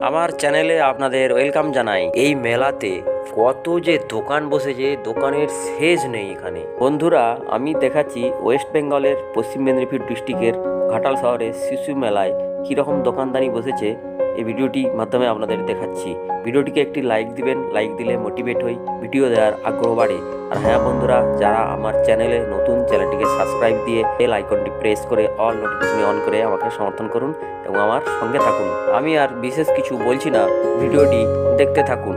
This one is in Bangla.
আমার চ্যানেলে আপনাদের ওয়েলকাম জানাই। এই মেলাতে কত যে দোকান বসেছে, দোকানের শেষ নেই এখানে। বন্ধুরা, আমি দেখাচ্ছি ওয়েস্ট বেঙ্গলের পশ্চিম মেদিনীপুর ডিস্ট্রিক্টের ঘাটাল শহরে শিশু মেলায় কীরকম দোকানদানি বসেছে। এই ভিডিওটি মাধ্যমে আপনাদের দেখাচ্ছি। ভিডিওটিকে একটি লাইক দিবেন, লাইক দিলে মোটিভেট হই, ভিডিও দেওয়ার আগ্রহ বাড়ে। আর হ্যাঁ বন্ধুরা, যারা আমার চ্যানেলে নতুন, চ্যানেলটিকে সাবস্ক্রাইব দিয়ে বেল আইকনটি প্রেস করে অল নোটিফিকেশন অন করে আমাকে সমর্থন করুন এবং আমার সঙ্গে থাকুন। আমি আর বিশেষ কিছু বলছি না, ভিডিওটি দেখতে থাকুন।